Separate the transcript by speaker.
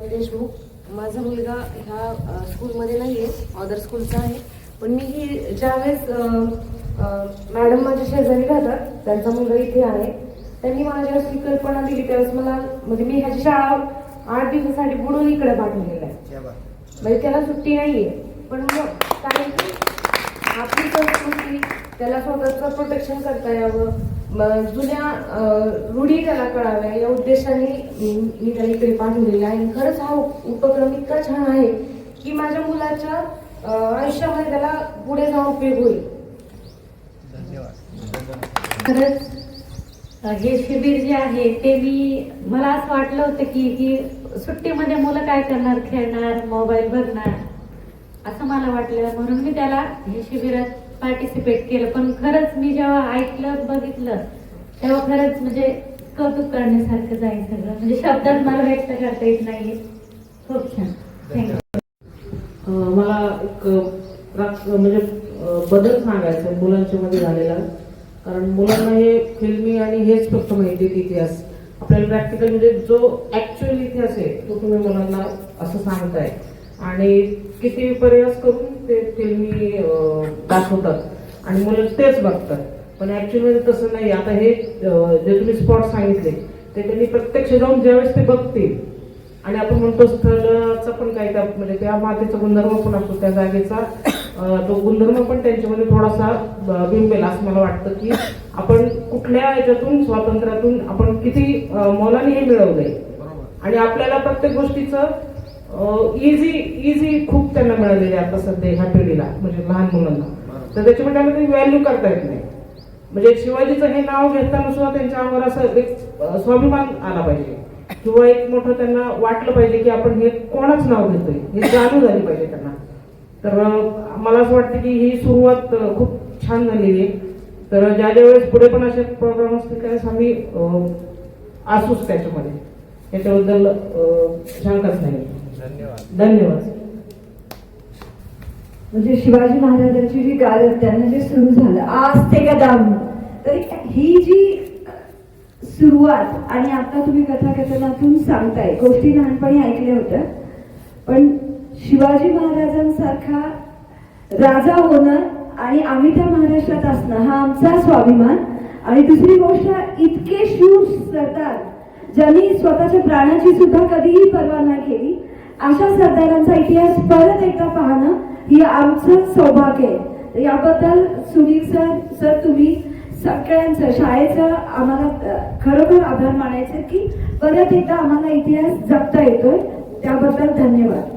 Speaker 1: देशमुख. माझा मुलगा ह्या स्कूलमध्ये नाही आहे अदर स्कूलचा आहे. पण मी ही ज्यावेळेस मॅडम माझ्या शेजारी राहतात त्यांचा मुलगा इथे आहे. त्यांनी मला ज्यावेळेस ही कल्पना दिली त्यावेळेस मला म्हणजे मी ह्याची शाळा आठ दिवसासाठी बुडून इकडे पाठवलेलं आहे. म्हणजे त्याला सुट्टी नाहीये. पण मग कारण की आपली संस्कृती त्याला स्वतःचं प्रोटेक्शन करता यावं. जुन्या रूढी त्याला कळाव्या या उद्देशाने मी त्याला इकडे पाठवलेला आहे. आणि खरंच हा उपक्रम इतका छान आहे की माझ्या मुलाच्या आयुष्यामध्ये त्याला पुढे जाऊन उपयोग होईल.
Speaker 2: खरंच हे शिबिर जे आहे ते मी मला असं वाटलं होतं की की सुट्टीमध्ये मुलं काय करणार? खेळणार मोबाईल बघणार असं मला वाटलं. म्हणून मी त्याला हे शिबिरात पार्टिसिपेट केलं. पण खरंच मी जेव्हा ऐकलं बघितलं तेव्हा खरंच म्हणजे कौतुक करण्यासारखं जाईल सगळं. म्हणजे शब्दात मला व्यक्त करता येत नाही खूप छान. थँक्यू
Speaker 3: मला एक म्हणजे बदल सांगायचा मुलांच्या मध्ये झालेला. कारण मुलांना हे फिल्मी आणि हेच फक्त माहिती आहे इतिहास. आपल्याला प्रॅक्टिकल म्हणजे जो ऍक्च्युअल इतिहास आहे तो तुम्ही मुलांना असं सांगताय. आणि किती प्रयास करून ते फिल्मी दाखवतात. आणि मुलं तेच बघतात. पण ऍक्च्युअली मध्ये तसं नाही. आता हे जे तुम्ही स्पॉट सांगितले ते त्यांनी प्रत्यक्ष जाऊन ज्यावेळेस ते बघतील. आणि आपण म्हणतो स्थळाचा पण काही त्या म्हणजे त्या मातेचा गुणधर्म पण असतो. त्या जागेचा तो गुणधर्म पण त्यांच्यामध्ये थोडासा बिंबेल असं मला वाटतं की आपण कुठल्या याच्यातून स्वातंत्र्यातून आपण किती मोलाने हे मिळवलंय. आणि आपल्याला प्रत्येक गोष्टीचं इझी इझी खूप त्यांना मिळालेली आता सध्या ह्या पिढीला म्हणजे लहान मुलांना. तर त्याच्यामुळे त्यांना काही व्हॅल्यू करता येत नाही. म्हणजे शिवाजीचं हे नाव घेताना सुद्धा त्यांच्या अंगावर असं एक स्वाभिमान आला पाहिजे. किंवा एक मोठं त्यांना वाटलं पाहिजे की आपण हे कोणाच नाव घेतोय? हे जाणून झाली पाहिजे त्यांना. तर मला असं वाटतं की ही सुरुवात खूप छान झालेली आहे. तर ज्या ज्या वेळेस पुढे पण असे प्रोग्राम असतील त्यावेळेस आम्ही असूच त्याच्यामध्ये. याच्याबद्दल शंकाच नाही धन्यवाद.
Speaker 4: म्हणजे शिवाजी महाराजांची जी गाजर त्यांना जे सुरू झालं आज ते का दाम तर ही जी सुरुवात आणि आता तुम्ही कथाकथनातून सांगताय गोष्टी लहानपणी ऐकल्या होत्या पण शिवाजी महाराजांसारखा राजा होणं आणि आम्ही त्या महाराष्ट्रात असणं हा आमचा स्वाभिमान. आणि दुसरी गोष्ट इतके शूर सरदार ज्यांनी स्वतःच्या प्राणाची सुद्धा कधीही पर्वा न केली अशा सरदारांचा इतिहास परत एकदा पाहणं ही आमचं सौभाग्य आहे. याबद्दल सुनील सर सर तुम्ही सगळ्यांचं शाळेचं आम्हाला खरोखर आभार मानायचं की परत एकदा आम्हाला इतिहास जपता येतोय. त्याबद्दल धन्यवाद.